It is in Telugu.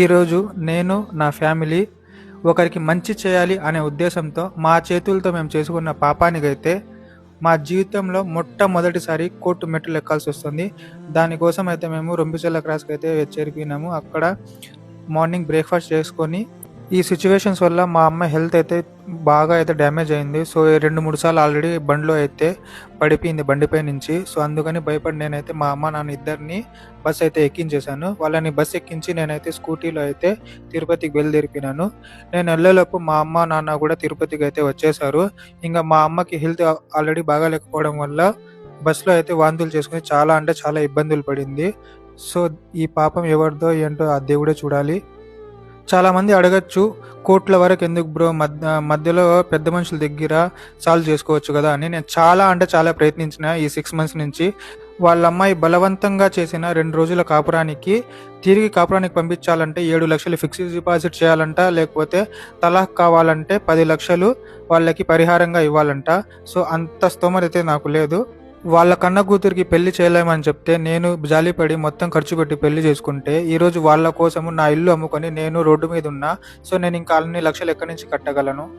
ఈరోజు నేను నా ఫ్యామిలీ ఒకరికి మంచి చేయాలి అనే ఉద్దేశంతో మా చేతులతో మేము చేసుకున్న పాపానికైతే మా జీవితంలో మొట్టమొదటిసారి కోర్టు మెట్లు ఎక్కాల్సి వస్తుంది. దానికోసం అయితే మేము రొంపిచెల్ల క్రాస్కి అయితే చేరిపోయినాము అక్కడ మార్నింగ్ బ్రేక్ఫాస్ట్ చేసుకొని ఈ సిచ్యువేషన్స్ వల్ల మా అమ్మ హెల్త్ అయితే బాగా అయితే డ్యామేజ్ అయింది. సో రెండు మూడు సార్లు ఆల్రెడీ బండిలో అయితే పడిపోయింది బండిపై నుంచి. సో అందుకని భయపడి నేనైతే మా అమ్మ నాన్న ఇద్దరిని బస్ అయితే ఎక్కించేశాను. వాళ్ళని బస్ ఎక్కించి నేనైతే స్కూటీలో అయితే తిరుపతికి బయలుదేరిపోయినాను. నేను వెళ్ళేలోపు మా అమ్మ నాన్న కూడా తిరుపతికి అయితే వచ్చేసారు ఇంకా మా అమ్మకి హెల్త్ ఆల్రెడీ బాగాలేకపోవడం వల్ల బస్సులో అయితే వాంతులు చేసుకుని చాలా అంటే చాలా ఇబ్బందులు పడింది. సో ఈ పాపం ఎవరిదో ఏంటో ఆ దేవుడే చూడాలి. చాలామంది అడగచ్చు కోట్ల వరకు ఎందుకు బ్రో మధ్య మధ్యలో పెద్ద మనుషుల దగ్గర సాల్వ్ చేసుకోవచ్చు కదా అని. నేను చాలా అంటే చాలా ప్రయత్నించిన ఈ సిక్స్ మంత్స్ నుంచి. వాళ్ళ అమ్మాయి బలవంతంగా చేసిన రెండు రోజుల కాపురానికి తిరిగి కాపురానికి పంపించాలంటే ఏడు లక్షలు ఫిక్స్డ్ డిపాజిట్ చేయాలంట లేకపోతే తలాక్ కావాలంటే పది లక్షలు వాళ్ళకి పరిహారంగా ఇవ్వాలంట. సో అంత స్తోమత అయితే నాకు లేదు. వాళ్ళ కన్న కూతురికి పెళ్ళి చేయలేమని చెప్తే నేను జాలిపడి మొత్తం ఖర్చు పెట్టి పెళ్ళి చేసుకుంటే ఈరోజు వాళ్ళ కోసము నా ఇల్లు అమ్ముకొని నేను రోడ్డు మీద ఉన్నా సో నేను ఇంకా అన్ని లక్షలు ఎక్కడి నుంచి కట్టగలను?